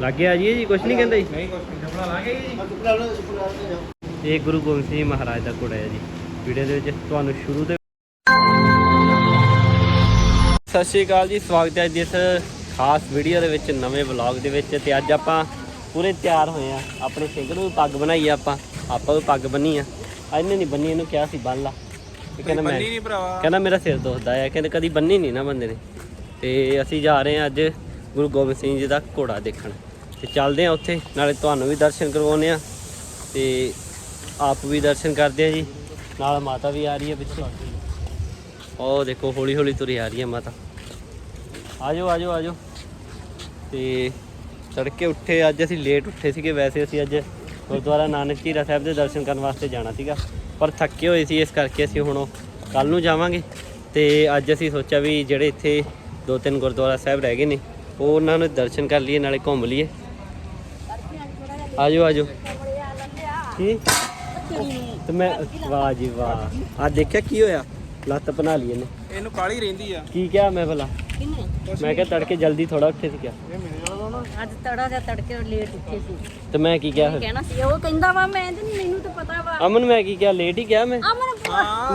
ਲੱਗ ਗਿਆ ਜੀ ਜੀ ਕੁਛ ਨਹੀਂ ਕਹਿੰਦਾ ਜੀ? ਨਹੀਂ ਕੁਛ ਨਹੀਂ ਜਪਲਾ ਲਾ ਗਏ ਜੀ। ਇਹ ਗੁਰੂ ਗੋਬਿੰਦ ਸਿੰਘ ਜੀ ਮਹਾਰਾਜ ਦਾ ਘੋੜਾ ਹੈ ਜੀ। ਵੀਡੀਓ ਦੇ ਵਿੱਚ ਤੁਹਾਨੂੰ ਸ਼ੁਰੂ ਤੋਂ ਸਤਿ ਸ਼੍ਰੀ ਅਕਾਲ ਜੀ ਸਵਾਗਤ ਹੈ ਇਸ ਖਾਸ ਵੀਡੀਓ ਦੇ ਵਿੱਚ ਨਵੇਂ ਵਲੌਗ ਦੇ ਵਿੱਚ। ਤੇ ਅੱਜ ਆਪਾਂ ਪੂਰੇ ਤਿਆਰ ਹੋਏ ਆ ਆਪਣੇ ਸਿੰਘ ਨੂੰ ਵੀ ਪੱਗ ਬਣਾਈ ਆ ਆਪਾਂ। ਆਪਾਂ ਵੀ ਪੱਗ ਬੰਨੀ ਆ। ਇਹਨੇ ਨਹੀਂ ਬੰਨੀ ਇਹਨੂੰ ਕਿਹਾ ਸੀ ਬੰਨ ਲਾ। ਇਹ ਕਹਿੰਦਾ ਮੈਂ ਬੰਨੀ ਨਹੀਂ ਭਰਾਵਾ। ਕਹਿੰਦਾ ਮੇਰਾ ਸਿਰ ਦੁਖਦਾ ਹੈ ਕਹਿੰਦੇ ਕਦੀ ਬੰਨੀ ਨਹੀਂ ਨਾ ਬੰਦੇ ਨੇ। ਤੇ ਅਸੀਂ ਜਾ ਰਹੇ ਹਾਂ ਅੱਜ ਗੁਰੂ ਗੋਬਿੰਦ ਸਿੰਘ ਜੀ ਦਾ ਘੋੜਾ ਦੇਖਣ। ਤੇ ਚੱਲਦੇ ਹਾਂ ਉੱਥੇ, ਨਾਲੇ ਤੁਹਾਨੂੰ ਵੀ ਦਰਸ਼ਨ ਕਰਵਾਉਂਦੇ ਆ ਤੇ ਆਪ ਵੀ ਦਰਸ਼ਨ ਕਰਦੇ ਆ ਜੀ। ਨਾਲ ਮਾਤਾ ਵੀ ਆ ਰਹੀ ਹੈ ਪਿੱਛੇ। ਉਹ ਦੇਖੋ ਹੌਲੀ ਹੌਲੀ ਤੁਰੀ ਆ ਰਹੀ ਹੈ ਮਾਤਾ। ਆਜੋ ਆਜੋ ਆਜੋ। ਤੇ ਤੜਕੇ ਉੱਠੇ, ਅੱਜ ਅਸੀਂ ਲੇਟ ਉੱਠੇ ਸੀਗੇ। ਵੈਸੇ ਅਸੀਂ ਅੱਜ ਗੁਰਦੁਆਰਾ ਨਾਨਕ ਝੀਰਾ ਸਾਹਿਬ ਦੇ ਦਰਸ਼ਨ ਕਰਨ ਵਾਸਤੇ ਜਾਣਾ ਸੀਗਾ। ਪਰ ਥੱਕੇ ਹੋਏ ਸੀ, ਇਸ ਕਰਕੇ ਅਸੀਂ ਹੁਣ ਕੱਲ ਨੂੰ ਜਾਵਾਂਗੇ। ਤੇ ਅੱਜ ਅਸੀਂ ਸੋਚਿਆ ਵੀ ਜਿਹੜੇ ਇੱਥੇ ਦੋ ਤਿੰਨ ਗੁਰਦੁਆਰਾ ਸਾਹਿਬ ਰਹਿ ਗਏ ਨੇ ਉਹ ਉਹਨਾਂ ਨੂੰ ਦਰਸ਼ਨ ਕਰ ਲਈਏ ਨਾਲੇ ਘੁੰਮ ਲਈਏ। ਆਜੋ ਆਜੋ। ਕੀ? ਤੇ ਮੈਂ ਵਾਹ ਜੀ ਵਾਹ। ਆ ਦੇਖਿਆ ਕੀ ਹੋਇਆ? ਲੱਤ ਬਣਾ ਲਈ ਇਹਨੇ। ਇਹਨੂੰ ਕਾਲੀ ਰਹਿੰਦੀ ਆ। ਕੀ ਕਿਹਾ ਮੈਂ ਭਲਾ? ਕਿੰਨੇ ਮੈਂ ਕਿਹਾ ਤੜਕੇ ਜਲਦੀ ਥੋੜਾ ਉੱਠੇ ਸੀ ਨਾ। ਅੱਜ ਤੜਾ ਜਿਹਾ ਤੜਕੇ ਲੇਟ ਉੱਠੇ ਸੀ। ਤੇ ਮੈਂ ਕੀ ਕਿਹਾ? ਕਹਿਣਾ ਸੀ ਉਹ ਕਹਿੰਦਾ ਵਾ ਮੈਂ ਤੇ ਨਹੀਂ ਮੈਨੂੰ ਤਾਂ ਪਤਾ ਵਾ। ਅਮਨ ਮੈਂ ਕੀ ਕਿਹਾ? ਲੇਟ ਹੀ ਕਿਹਾ ਮੈਂ? ਅਮਨ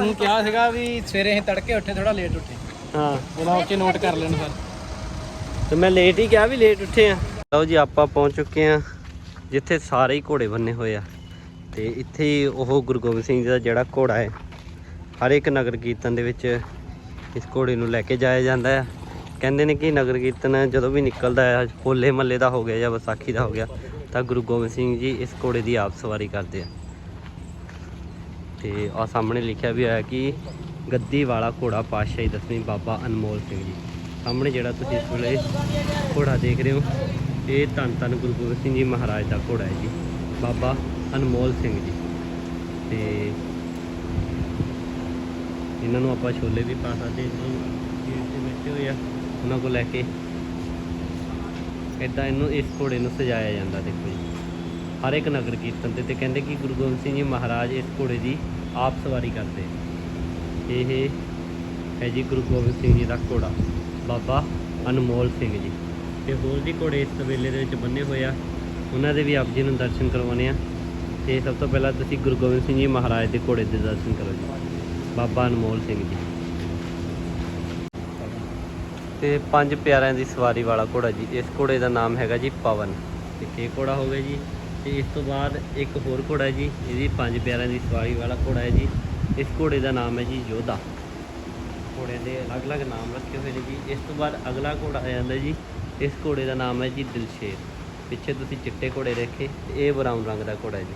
ਤੂੰ ਕਿਹਾ ਸੀਗਾ ਵੀ ਸਵੇਰੇ ਅਸੀਂ ਤੜਕੇ ਉੱਠੇ ਥੋੜਾ ਲੇਟ ਉੱਠੇ। ਹਾਂ। ਉਹਦਾ ਉੱਕੇ ਨੋਟ ਕਰ ਲੈਣ ਫਿਰ। ਤੇ ਮੈਂ ਲੇਟ ਹੀ ਕਿਹਾ ਵੀ ਲੇਟ ਉੱਠੇ ਆ। ਲਓ ਜੀ, ਆਪਾਂ ਪਹੁੰਚ ਚੁੱਕੇ ਆ, ਜਿੱਥੇ ਸਾਰੇ ਹੀ ਘੋੜੇ ਬੰਨੇ ਹੋਏ ਆ। ਤੇ ਇੱਥੇ ਹੀ ਉਹ ਗੁਰੂ ਗੋਬਿੰਦ ਸਿੰਘ ਜੀ ਦਾ ਜਿਹੜਾ ਘੋੜਾ ਹੈ, ਹਰ ਇੱਕ ਨਗਰ ਕੀਰਤਨ ਦੇ ਵਿੱਚ ਇਸ ਘੋੜੇ ਨੂੰ ਲੈ ਕੇ ਜਾਇਆ ਜਾਂਦਾ ਹੈ ਕਹਿੰਦੇ ਨੇ ਕਿ ਨਗਰ ਕੀਰਤਨ ਜਦੋਂ ਵੀ ਨਿਕਲਦਾ ਹੈ ਹੋਲੇ ਮੱਲੇ ਦਾ ਹੋ ਗਿਆ ਜਾਂ ਵਿਸਾਖੀ ਦਾ ਹੋ ਗਿਆ, ਤਾਂ ਗੁਰੂ ਗੋਬਿੰਦ ਸਿੰਘ ਜੀ ਇਸ ਘੋੜੇ ਦੀ ਆਪ ਸਵਾਰੀ ਕਰਦੇ ਆ। ਤੇ ਆ ਸਾਹਮਣੇ ਲਿਖਿਆ ਵੀ ਹੋਇਆ ਕਿ ਗੱਦੀ ਵਾਲਾ ਘੋੜਾ ਪਾਤਸ਼ਾਹੀ ਦਸਵੀਂ ਬਾਬਾ ਅਨਮੋਲ ਸਿੰਘ ਜੀ। ਸਾਹਮਣੇ ਜਿਹੜਾ ਤੁਸੀਂ ਇਸ ਵੇਲੇ ਘੋੜਾ ਦੇਖ ਰਹੇ ਹੋ, ਇਹ ਧੰਨ ਧੰਨ ਗੁਰੂ ਗੋਬਿੰਦ ਸਿੰਘ ਜੀ ਮਹਾਰਾਜ ਦਾ ਘੋੜਾ ਹੈ ਜੀ, ਬਾਬਾ ਅਨਮੋਲ ਸਿੰਘ ਜੀ। ਤੇ ਇਹਨਾਂ ਨੂੰ ਆਪਾਂ ਛੋਲੇ ਵੀ ਪਾ ਸਕਦੇ ਹਾਂ ਦੇ ਬੈਠੇ ਹੋਏ ਆ, ਉਹਨਾਂ ਕੋਲ ਲੈ ਕੇ ਇਦਾਂ ਇਹਨੂੰ ਇਸ ਘੋੜੇ ਨੂੰ ਸਜਾਇਆ ਜਾਂਦਾ ਦੇਖੋ ਜੀ। ਹਰ ਇੱਕ ਨਗਰ ਕੀਰਤਨ ਤੇ ਤੇ ਕਹਿੰਦੇ ਕਿ ਗੁਰੂ ਗੋਬਿੰਦ ਸਿੰਘ ਜੀ ਮਹਾਰਾਜ ਇਸ ਘੋੜੇ ਦੀ ਆਪ ਸਵਾਰੀ ਕਰਦੇ ਇਹ ਹੈ ਜੀ ਗੁਰੂ ਗੋਬਿੰਦ ਸਿੰਘ ਜੀ ਦਾ ਘੋੜਾ। ਬਾਬਾ ਅਨਮੋਲ ਸਿੰਘ ਜੀ। ਤੇ ਹੋਰ ਵੀ ਘੋੜੇ ਇਸ ਤਬੇਲੇ ਦੇ ਵਿੱਚ ਬੰਨੇ ਹੋਏ ਆ। ਉਹਨਾਂ ਦੇ ਵੀ ਆਪ ਜੀ ਨੂੰ ਦਰਸ਼ਨ ਕਰਵਾਉਣੇ ਆ। ਤੇ ਸਭ ਤੋਂ ਪਹਿਲਾਂ ਤੁਸੀਂ ਗੁਰੂ ਗੋਬਿੰਦ ਸਿੰਘ ਜੀ ਮਹਾਰਾਜ ਦੇ ਘੋੜੇ ਦੇ ਦਰਸ਼ਨ ਕਰੋ ਜੀ। ਬਾਬਾ ਅਨਮੋਲ ਸਿੰਘ ਜੀ। ਤੇ ਪੰਜ ਪਿਆਰਿਆਂ ਦੀ ਸਵਾਰੀ ਵਾਲਾ ਘੋੜਾ ਜੀ। ਇਸ ਘੋੜੇ ਦਾ ਨਾਮ ਹੈਗਾ ਜੀ ਪਵਨ। ਤੇ ਕੀ ਘੋੜਾ ਹੋ ਗਿਆ ਜੀ? ਤੇ ਇਸ ਤੋਂ ਬਾਅਦ ਇੱਕ ਹੋਰ ਘੋੜਾ ਜੀ। ਇਹਦੀ ਪੰਜ ਪਿਆਰਿਆਂ ਦੀ ਸਵਾਰੀ ਵਾਲਾ ਘੋੜਾ ਹੈ ਜੀ। ਇਸ ਘੋੜੇ ਦਾ ਨਾਮ ਹੈ ਜੀ ਯੋਧਾ। ਘੋੜਿਆਂ ਦੇ ਅਲੱਗ-ਅਲੱਗ ਨਾਮ ਰੱਖੇ ਹੋਏ ਨੇ ਜੀ। ਇਸ ਤੋਂ ਬਾਅਦ ਅਗਲਾ ਘੋੜਾ ਆ ਜਾਂਦਾ ਜੀ। ਇਸ ਘੋੜੇ ਦਾ ਨਾਮ ਹੈ ਜੀ ਦਿਲਸ਼ੇਰ। ਪਿੱਛੇ ਤੁਸੀਂ ਚਿੱਟੇ ਘੋੜੇ ਦੇਖੇ ਤੇ ਇਹ ਬਰਾਊਨ ਰੰਗ ਦਾ ਘੋੜਾ ਜੀ।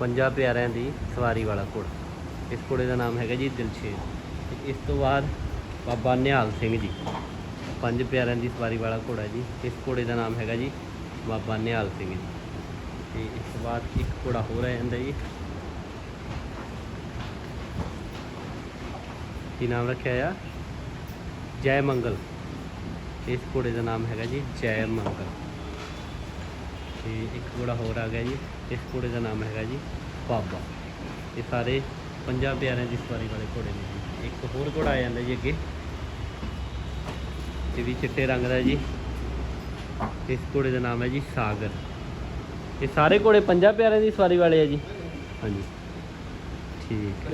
ਪੰਜਾਂ ਪਿਆਰਿਆਂ ਦੀ ਸਵਾਰੀ ਵਾਲਾ ਘੋੜਾ। ਇਸ ਘੋੜੇ ਦਾ ਨਾਮ ਹੈਗਾ ਜੀ ਦਿਲਸ਼ੇਰ। ਤੇ ਇਸ ਤੋਂ ਬਾਅਦ ਬਾਬਾ ਨਿਹਾਲ ਸਿੰਘ ਜੀ। ਪੰਜ ਪਿਆਰਿਆਂ ਦੀ ਸਵਾਰੀ ਵਾਲਾ ਘੋੜਾ ਜੀ। ਇਸ ਘੋੜੇ ਦਾ ਨਾਮ ਹੈਗਾ ਜੀ ਬਾਬਾ ਨਿਹਾਲ ਸਿੰਘ ਜੀ। ਤੇ ਇਸ ਤੋਂ ਬਾਅਦ ਇੱਕ ਘੋੜਾ ਹੋਰ ਆ ਜਾਂਦਾ ਜੀ। ਕੀ ਨਾਮ ਰੱਖਿਆ ਆ? ਜੈ ਮੰਗਲ। ਇਸ ਘੋੜੇ ਦਾ ਨਾਮ ਹੈਗਾ ਜੀ ਜੈ ਮੰਗਲ। ਤੇ ਇੱਕ ਘੋੜਾ ਹੋਰ ਆ ਗਿਆ ਜੀ, ਇਸ ਘੋੜੇ ਦਾ ਨਾਮ ਹੈਗਾ ਜੀ ਬਾਬਾ। ਇਹ ਸਾਰੇ ਪੰਜਾਂ ਪਿਆਰਿਆਂ ਦੀ ਸਵਾਰੀ ਵਾਲੇ ਘੋੜੇ ਨੇ ਜੀ। ਇੱਕ ਹੋਰ ਘੋੜਾ ਆ ਜਾਂਦਾ ਜੀ ਅੱਗੇ। ਇਹ ਵੀ ਚਿੱਟੇ ਰੰਗ ਦਾ ਜੀ। ਇਸ ਘੋੜੇ ਦਾ ਨਾਮ ਹੈ ਜੀ ਸਾਗਰ। ਇਹ ਸਾਰੇ ਘੋੜੇ ਪੰਜਾਂ ਪਿਆਰਿਆਂ ਦੀ ਸਵਾਰੀ ਵਾਲੇ ਆ ਜੀ। ਹਾਂਜੀ। ਠੀਕ।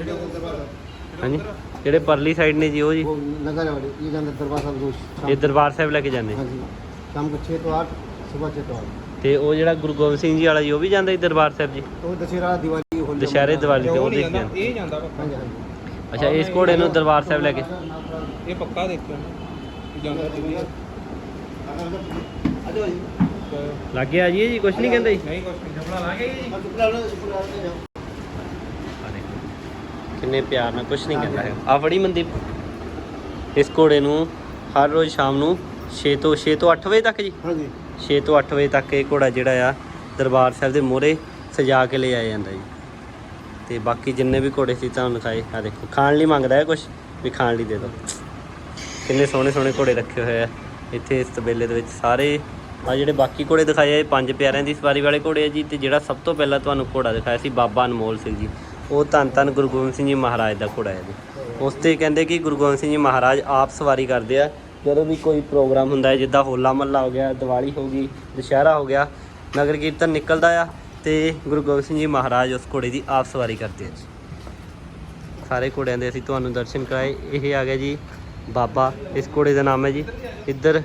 ਹਾਂਜੀ। ਜਿਹੜੇ ਪਰਲੀ ਸਾਈਡ ਨੇ ਜੀ ਉਹ ਜੀ वो नगर वाले ये जाना दरबार साहब रोज शाम ਇਹ ਦਰਬਾਰ ਸਾਹਿਬ ਲੈ ਕੇ ਜਾਂਦੇ हाँ जी शाम को छः तो आठ सुबह छः तो आठ ਤੇ ਉਹ ਜਿਹੜਾ ਗੁਰੂ ਗੋਬਿੰਦ ਸਿੰਘ ਜੀ ਵਾਲਾ ਜੀ ਉਹ ਵੀ ਜਾਂਦਾ ਜੀ ਦਰਬਾਰ ਸਾਹਿਬ ਜੀ तो दशहरा दिवाली होली ਦੁਸ਼ਹਿਰੇ ਦੀਵਾਲੀ ਤੇ ਉਹ ਉਹ ਨਹੀਂ ਦੇਖ ਜਾਂਦਾ ਕੇ ਇਹ ਜਾਂਦਾ ਵਾ हाँ जी हाँ जी ਅੱਛਾ ਇਸ ਘੋੜੇ ਨੂੰ ਦਰਬਾਰ ਸਾਹਿਬ ਲੈ ਕੇ ਇਹ ਪੱਕਾ ਦੇਖਿਓ ਇਹ ਜਾਂਦਾ ਤੇ ਵੀ ਲੱਗ ਗਿਆ ਜੀ ਇਹ ਜੀ ਕੁਛ ਨਹੀਂ ਕਹਿੰਦਾ ਜੀ ਨਹੀਂ ਕੁਛ ਨਹੀਂ ਜਪਲਾ ਲਾ ਗਏ ਜੀ ਆ ਦੇਖੋ ਕਿੰਨੇ ਪਿਆਰ ਨਾਲ ਕੁਛ ਨਹੀਂ ਕਹਿੰਦਾ ਹੈ ਆ ਫੜੀ ਮਨਦੀਪ। ਇਸ ਘੋੜੇ ਨੂੰ ਹਰ ਰੋਜ਼ ਸ਼ਾਮ ਨੂੰ 6 ਤੋਂ 6 ਤੋਂ 8 ਵਜੇ ਤੱਕ ਜੀ। जी 6 ਤੋਂ 8 ਵਜੇ ਤੱਕ ਇਹ ਘੋੜਾ ਜਿਹੜਾ ਆ ਦਰਬਾਰ ਸਾਹਿਬ ਦੇ ਮੋਹਰੇ ਸਜਾ ਕੇ ਲੈ ਆਇਆ ਜਾਂਦਾ ਜੀ। ਤੇ ਬਾਕੀ ਜਿੰਨੇ ਵੀ ਘੋੜੇ ਸੀ ਤੁਹਾਨੂੰ ਦਿਖਾਏ ਆ ਦੇਖੋ ਖਾਣ ਲਈ ਮੰਗਦਾ ਹੈ ਕੁਝ ਵੀ ਖਾਣ ਲਈ ਦੇ ਦਿਓ ਕਿੰਨੇ ਸੋਹਣੇ ਸੋਹਣੇ ਘੋੜੇ ਰੱਖੇ ਹੋਏ ਆ। ਇੱਥੇ ਇਸ ਤਬੇਲੇ ਦੇ ਵਿੱਚ ਸਾਰੇ ਆ ਜਿਹੜੇ ਬਾਕੀ ਘੋੜੇ ਦਿਖਾਏ ਆ ਇਹ ਪੰਜ ਪਿਆਰਿਆਂ ਦੀ ਸਵਾਰੀ ਵਾਲੇ ਘੋੜੇ ਆ ਜੀ। ਤੇ ਜਿਹੜਾ ਸਭ ਤੋਂ ਪਹਿਲਾਂ ਤੁਹਾਨੂੰ ਘੋੜਾ ਦਿਖਾਇਆ ਸੀ ਬਾਬਾ ਅਨਮੋਲ ਸਿੰਘ ਜੀ। ਉਹ ਧੰਨ ਧੰਨ ਗੁਰੂ ਗੋਬਿੰਦ ਸਿੰਘ ਜੀ ਮਹਾਰਾਜ ਦਾ ਘੋੜਾ ਹੈ ਜੀ। ਉਸ ਤੇ ਕਹਿੰਦੇ ਕਿ ਗੁਰੂ ਗੋਬਿੰਦ ਸਿੰਘ ਜੀ ਮਹਾਰਾਜ ਆਪ ਸਵਾਰੀ ਕਰਦੇ ਆ। ਜਦੋਂ ਵੀ ਕੋਈ ਪ੍ਰੋਗਰਾਮ ਹੁੰਦਾ ਹੈ, ਜਿੱਦਾਂ ਹੋਲਾ ਮਹੱਲਾ ਹੋ ਗਿਆ, ਦੀਵਾਲੀ ਹੋ ਗਈ, ਦੁਸ਼ਹਿਰਾ ਹੋ ਗਿਆ, ਨਗਰ ਕੀਰਤਨ ਨਿਕਲਦਾ ਆ ਤੇ ਗੁਰੂ ਗੋਬਿੰਦ ਸਿੰਘ ਜੀ ਮਹਾਰਾਜ ਉਸ ਘੋੜੇ ਦੀ ਆਪ ਸਵਾਰੀ ਕਰਦੇ ਆ ਸਾਰੇ ਘੋੜਿਆਂ ਦੇ ਅਸੀਂ ਤੁਹਾਨੂੰ ਦਰਸ਼ਨ ਕਰਾਏ। ਇਹ ਆ ਗਿਆ ਜੀ ਬਾਬਾ, ਇਸ ਘੋੜੇ ਦਾ ਨਾਮ ਹੈ ਜੀ ਇੱਧਰ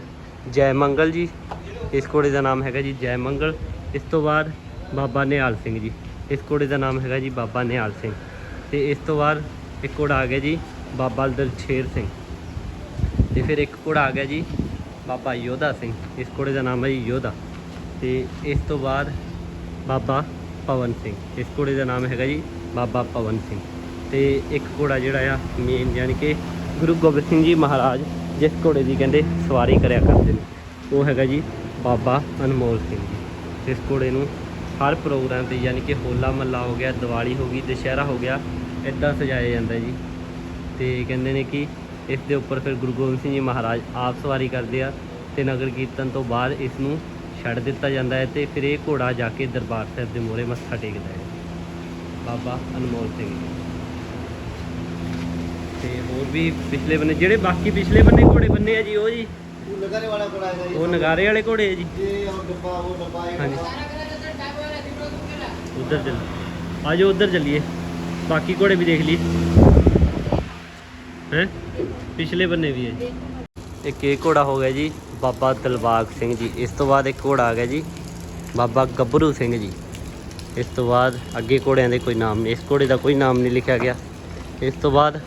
ਜੈ ਮੰਗਲ ਜੀ। ਇਸ ਘੋੜੇ ਦਾ ਨਾਮ ਹੈਗਾ ਜੀ ਜੈ ਮੰਗਲ। ਇਸ ਤੋਂ ਬਾਅਦ ਬਾਬਾ ਨਿਹਾਲ ਸਿੰਘ ਜੀ। ਇਸ ਘੋੜੇ ਦਾ ਨਾਮ ਹੈਗਾ ਜੀ ਬਾਬਾ ਨਿਹਾਲ ਸਿੰਘ। ਤੇ ਇਸ ਤੋਂ ਬਾਅਦ ਇੱਕ ਘੋੜਾ ਆ ਗਿਆ ਜੀ ਬਾਬਾ ਦਲਛੇਰ ਸਿੰਘ। ਤੇ ਫਿਰ ਇੱਕ ਘੋੜਾ ਆ ਗਿਆ ਜੀ ਬਾਬਾ ਯੋਧਾ ਸਿੰਘ। ਇਸ ਘੋੜੇ ਦਾ ਨਾਮ ਹੈ ਜੀ ਯੋਧਾ। ਤੇ ਇਸ ਤੋਂ ਬਾਅਦ ਬਾਬਾ ਪਵਨ ਸਿੰਘ। ਇਸ ਘੋੜੇ ਦਾ ਨਾਮ ਹੈਗਾ ਜੀ ਬਾਬਾ ਪਵਨ ਸਿੰਘ। ਤੇ ਇੱਕ ਘੋੜਾ ਜਿਹੜਾ ਆ ਮੇਨ ਯਾਨੀ ਕਿ ਗੁਰੂ ਗੋਬਿੰਦ ਸਿੰਘ ਜੀ ਮਹਾਰਾਜ ਜਿਸ ਘੋੜੇ ਦੀ ਕਹਿੰਦੇ ਸਵਾਰੀ ਕਰਿਆ ਕਰਦੇ ਨੇ, ਉਹ ਹੈਗਾ ਜੀ ਬਾਬਾ ਅਨਮੋਲ ਸਿੰਘ ਜੀ। ਇਸ ਘੋੜੇ ਨੂੰ ਹਰ ਪ੍ਰੋਗਰਾਮ ਤੇ ਯਾਨੀ ਕਿ ਹੋਲਾ ਮਹੱਲਾ ਹੋ ਗਿਆ ਦੀਵਾਲੀ ਹੋ ਗਈ ਦੁਸ਼ਹਿਰਾ ਹੋ ਗਿਆ ਇਦਾਂ ਸਜਾਇਆ ਜਾਂਦਾ ਜੀ। ਤੇ ਕਹਿੰਦੇ ਨੇ ਕਿ ਇਸ ਦੇ ਉੱਪਰ ਫਿਰ ਗੁਰੂ ਗੋਬਿੰਦ ਸਿੰਘ ਜੀ ਮਹਾਰਾਜ ਆਪ ਸਵਾਰੀ ਕਰਦੇ ਆ ਤੇ ਨਗਰ ਕੀਰਤਨ ਤੋਂ ਬਾਅਦ ਇਸ ਨੂੰ ਛੱਡ ਦਿੱਤਾ ਜਾਂਦਾ ਹੈ ਤੇ ਫਿਰ ਇਹ ਘੋੜਾ ਜਾ ਕੇ ਦਰਬਾਰ ਸਾਹਿਬ ਦੇ ਮੋਹਰੇ ਮੱਥਾ ਟੇਕਦਾ ਹੈ। ਬਾਬਾ ਅਨਮੋਲ ਸਿੰਘ ਤੇ ਹੋਰ ਵੀ ਪਿਛਲੇ ਬੰਨੇ ਜਿਹੜੇ ਬਾਕੀ ਪਿਛਲੇ ਬੰਨੇ ਘੋੜੇ ਬੰਨੇ ਆ ਜੀ ਉਹ ਜੀ? ਉਹ ਨਗਾਰੇ ਵਾਲਾ ਘੋੜਾ ਹੈ ਜੀ। ਉਹ ਨਗਾਰੇ ਵਾਲੇ ਘੋੜੇ ਹੈ ਜੀ। ਜੀ ਉਹ ਡੱਬਾ ਉਹ ਡੱਬਾ ਇਹ ਉਧਰ ਚੱਲ ਆਜੋ ਉਧਰ ਚੱਲੀਏ, ਬਾਕੀ ਘੋੜੇ ਵੀ ਦੇਖ ਲਈਏ। ਹੈ? ਪਿਛਲੇ ਬੰਨੇ ਵੀ ਹੈ। ਜੀ ਇੱਕ ਇਹ ਘੋੜਾ ਹੋ ਗਿਆ ਜੀ, ਬਾਬਾ ਦਿਲਬਾਗ ਸਿੰਘ ਜੀ। ਇਸ ਤੋਂ ਬਾਅਦ ਇੱਕ ਘੋੜਾ ਆ ਗਿਆ ਜੀ, ਬਾਬਾ ਗੱਭਰੂ ਸਿੰਘ ਜੀ। ਇਸ ਤੋਂ ਬਾਅਦ ਅੱਗੇ ਘੋੜਿਆਂ ਦੇ ਕੋਈ ਨਾਮ ਨਹੀਂ ਇਸ ਘੋੜੇ ਦਾ ਕੋਈ ਨਾਮ ਨਹੀਂ ਲਿਖਿਆ ਗਿਆ। ਇਸ ਤੋਂ ਬਾਅਦ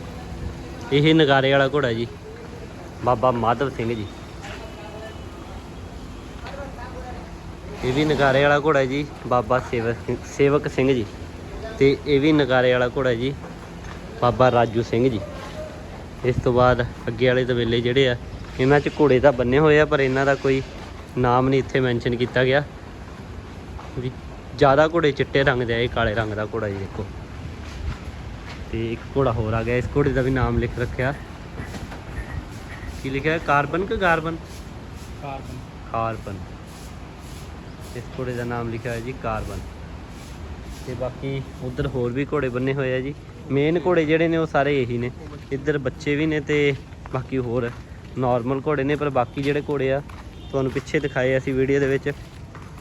ਇਹ ਨਗਾਰੇ ਵਾਲਾ ਘੋੜਾ ਜੀ, ਬਾਬਾ ਮਾਧਵ ਸਿੰਘ ਜੀ। ਇਹ ਵੀ ਨਗਾਰੇ ਵਾਲਾ ਘੋੜਾ ਜੀ ਬਾਬਾ ਸੇਵਕ ਸਿੰਘ- ਸੇਵਕ ਸਿੰਘ ਜੀ। ਤੇ ਇਹ ਵੀ ਨਗਾਰੇ ਵਾਲਾ ਘੋੜਾ ਜੀ ਬਾਬਾ ਰਾਜੂ ਸਿੰਘ ਜੀ। ਇਸ ਤੋਂ ਬਾਅਦ ਅੱਗੇ ਵਾਲੇ ਤਬੇਲੇ ਜਿਹੜੇ ਆ ਇਹਨਾਂ 'ਚ ਘੋੜੇ ਤਾਂ ਬੰਨੇ ਹੋਏ ਆ ਪਰ ਇਹਨਾਂ ਦਾ ਕੋਈ ਨਾਮ ਨਹੀਂ ਇੱਥੇ ਮੈਂਸ਼ਨ ਕੀਤਾ ਗਿਆ। ਵੀ ਜ਼ਿਆਦਾ ਘੋੜੇ ਚਿੱਟੇ ਰੰਗ ਦੇ ਆ ਇਹ ਕਾਲੇ ਰੰਗ ਦਾ ਘੋੜਾ ਜੀ ਦੇਖੋ। ਤੇ ਇੱਕ ਘੋੜਾ ਹੋਰ ਆ ਗਿਆ ਇਸ ਘੋੜੇ ਦਾ ਵੀ ਨਾਮ ਲਿਖ ਰੱਖਿਆ। ਕੀ ਲਿਖਿਆ? ਕਾਰਬਨ ਕਿ ਗਾਰਬਨ? ਕਾਰਬਨ। ਕਾਰਬਨ। ਇਸ ਘੋੜੇ ਦਾ ਨਾਮ ਲਿਖਿਆ ਹੋਇਆ ਜੀ ਕਾਰਬਨ। ਤੇ ਬਾਕੀ ਉਧਰ ਹੋਰ ਵੀ ਘੋੜੇ ਬੰਨੇ ਹੋਏ ਆ ਜੀ। ਮੇਨ ਘੋੜੇ ਜਿਹੜੇ ਨੇ ਉਹ ਸਾਰੇ ਇਹੀ ਨੇ। ਇੱਧਰ ਬੱਚੇ ਵੀ ਨੇ ਤੇ ਬਾਕੀ ਹੋਰ ਨਾਰਮਲ ਘੋੜੇ ਨੇ, ਪਰ ਬਾਕੀ ਜਿਹੜੇ ਘੋੜੇ ਆ, ਤੁਹਾਨੂੰ ਪਿੱਛੇ ਦਿਖਾਏ ਅਸੀਂ ਵੀਡੀਓ ਦੇ ਵਿੱਚ।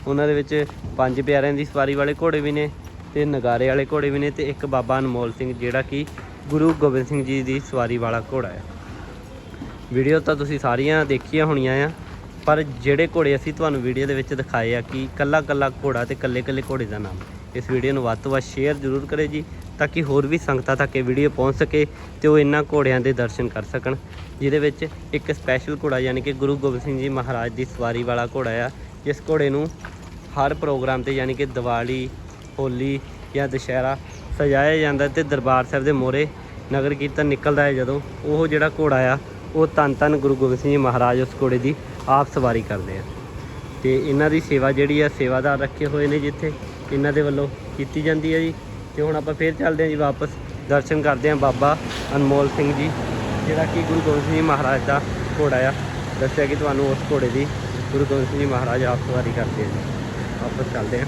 ਉਹਨਾਂ ਦੇ ਵਿੱਚ ਪੰਜ ਪਿਆਰਿਆਂ ਦੀ ਸਵਾਰੀ ਵਾਲੇ ਘੋੜੇ ਵੀ ਨੇ ਤੇ ਨਗਾਰੇ ਵਾਲੇ ਘੋੜੇ ਵੀ ਨੇ ਤੇ ਇੱਕ ਬਾਬਾ ਅਨਮੋਲ ਸਿੰਘ, ਜਿਹੜਾ ਕਿ ਗੁਰੂ ਗੋਬਿੰਦ ਸਿੰਘ ਜੀ ਦੀ ਸਵਾਰੀ ਵਾਲਾ ਘੋੜਾ ਹੈ ਵੀਡੀਓ ਤਾਂ ਤੁਸੀਂ ਸਾਰੀਆਂ ਦੇਖੀਆਂ ਹੋਣੀਆਂ ਆ। ਪਰ ਜਿਹੜੇ ਘੋੜੇ ਅਸੀਂ ਤੁਹਾਨੂੰ ਵੀਡੀਓ ਦੇ ਵਿੱਚ ਦਿਖਾਏ ਆ ਕਿ ਕੱਲਾ ਕੱਲਾ ਘੋੜਾ ਤੇ ਕੱਲੇ ਕੱਲੇ ਘੋੜੇ ਦਾ ਨਾਮ ਇਸ ਵੀਡੀਓ ਨੂੰ ਵੱਧ ਤੋਂ ਵੱਧ ਸ਼ੇਅਰ ਜ਼ਰੂਰ ਕਰੇ ਜੀ, ਤਾਂ ਕਿ ਹੋਰ ਵੀ ਸੰਗਤਾਂ ਤੱਕ ਇਹ ਵੀਡੀਓ ਪਹੁੰਚ ਸਕੇ ਤੇ ਉਹ ਇਹਨਾਂ ਘੋੜਿਆਂ ਦੇ ਦਰਸ਼ਨ ਕਰ ਸਕਣ, ਜਿਹਦੇ ਵਿੱਚ ਇੱਕ ਸਪੈਸ਼ਲ ਘੋੜਾ ਯਾਨੀ ਕਿ ਗੁਰੂ ਗੋਬਿੰਦ ਸਿੰਘ ਜੀ ਮਹਾਰਾਜ ਦੀ ਸਵਾਰੀ ਵਾਲਾ ਘੋੜਾ ਆ ਇਸ ਘੋੜੇ ਨੂੰ ਹਰ ਪ੍ਰੋਗਰਾਮ ਤੇ ਯਾਨੀ ਕਿ ਦੀਵਾਲੀ, ਹੋਲੀ ਜਾਂ ਦੁਸ਼ਹਿਰਾ ਸਜਾਇਆ ਜਾਂਦਾ ਤੇ ਦਰਬਾਰ ਸਾਹਿਬ ਦੇ ਮੋਹਰੇ ਨਗਰ ਕੀਰਤਨ ਨਿਕਲਦਾ ਹੈ ਜਦੋਂ ਉਹ ਜਿਹੜਾ ਘੋੜਾ ਆ, ਉਹ ਧੰਨ ਧੰਨ ਗੁਰੂ ਗੋਬਿੰਦ ਸਿੰਘ ਜੀ ਮਹਾਰਾਜ ਉਸ ਘੋੜੇ ਦੀ ਆਪ ਸਵਾਰੀ ਕਰਦੇ ਆ। ਤੇ ਇਹਨਾਂ ਦੀ ਸੇਵਾ ਜਿਹੜੀ ਆ, ਸੇਵਾਦਾਰ ਰੱਖੇ ਹੋਏ ਨੇ ਜਿੱਥੇ। ਇਹਨਾਂ ਦੇ ਵੱਲੋਂ ਕੀਤੀ ਜਾਂਦੀ ਹੈ ਜੀ। ਤੇ ਹੁਣ ਆਪਾਂ ਫੇਰ ਚੱਲਦੇ ਹਾਂ ਜੀ ਵਾਪਸ। ਦਰਸ਼ਨ ਕਰਦੇ ਹਾਂ ਬਾਬਾ ਅਨਮੋਲ ਸਿੰਘ ਜੀ, ਜਿਹੜਾ ਕਿ ਗੁਰੂ ਗੋਬਿੰਦ ਸਿੰਘ ਜੀ ਮਹਾਰਾਜ ਦਾ ਘੋੜਾ ਆ। ਦੱਸਿਆ ਕਿ ਤੁਹਾਨੂੰ ਉਸ ਘੋੜੇ ਦੀ ਗੁਰੂ ਗੋਬਿੰਦ ਸਿੰਘ ਜੀ ਮਹਾਰਾਜ ਆਪ ਸਵਾਰੀ ਕਰਦੇ ਆ ਜੀ। ਵਾਪਸ ਚੱਲਦੇ ਹਾਂ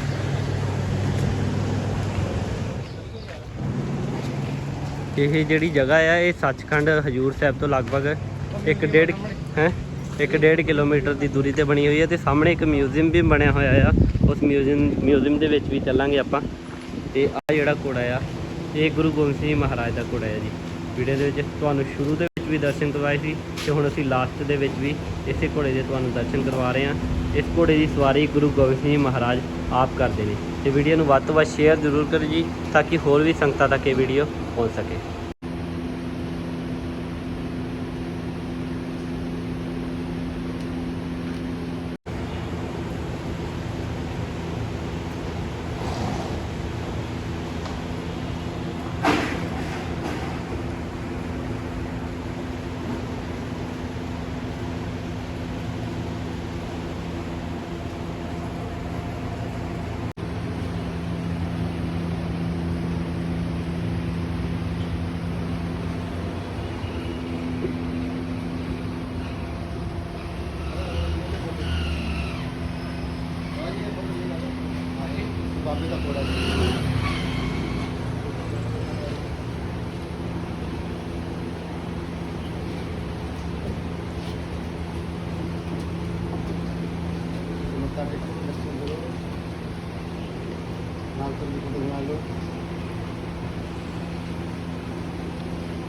ਇਹ ਜਿਹੜੀ ਜਗ੍ਹਾ ਆ, ਇਹ ਸੱਚਖੰਡ ਹਜੂਰ ਸਾਹਿਬ ਤੋਂ ਲਗਭਗ 1.5 ਹੈ? 1.5 ਕਿਲੋਮੀਟਰ ਦੀ ਦੂਰੀ ਤੇ ਬਣੀ ਹੋਈ ਹੈ ਤੇ ਸਾਹਮਣੇ ਇੱਕ ਮਿਊਜ਼ੀਅਮ ਵੀ ਬਣਿਆ ਹੋਇਆ ਆ। ਉਸ ਮਿਊਜ਼ੀਅਮ ਮਿਊਜ਼ੀਅਮ ਦੇ ਵਿੱਚ ਵੀ ਚੱਲਾਂਗੇ ਆਪਾਂ। ਤੇ ਆ ਜਿਹੜਾ ਘੋੜਾ ਆ, ਇਹ ਗੁਰੂ ਗੋਬਿੰਦ ਸਿੰਘ ਜੀ ਮਹਾਰਾਜ ਦਾ ਘੋੜਾ ਹੈ ਜੀ। ਵੀਡੀਓ ਦੇ ਵਿੱਚ ਤੁਹਾਨੂੰ ਸ਼ੁਰੂ ਦੇ ਵਿੱਚ ਵੀ ਦਰਸ਼ਨ ਕਰਵਾਏ ਸੀ ਤੇ ਹੁਣ ਅਸੀਂ ਲਾਸਟ ਦੇ ਵਿੱਚ ਵੀ ਇਸੇ ਘੋੜੇ ਦੇ ਤੁਹਾਨੂੰ ਦਰਸ਼ਨ ਕਰਵਾ ਰਹੇ ਹਾਂ। ਇਸ ਘੋੜੇ ਦੀ ਸਵਾਰੀ ਗੁਰੂ ਗੋਬਿੰਦ ਸਿੰਘ ਜੀ ਮਹਾਰਾਜ ਆਪ ਕਰਦੇ ਨੇ। ਤੇ ਵੀਡੀਓ ਨੂੰ ਵੱਧ ਤੋਂ ਵੱਧ ਸ਼ੇਅਰ ਜ਼ਰੂਰ ਕਰੋ ਜੀ, ਤਾਂ ਕਿ ਹੋਰ ਵੀ ਸੰਗਤਾਂ ਤੱਕ ਇਹ ਵੀਡੀਓ ਪਹੁੰਚ ਸਕੇ।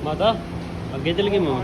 ਮਾਤਾ ਅੱਗੇ ਚੱਲ ਗਈ ਮਾਂ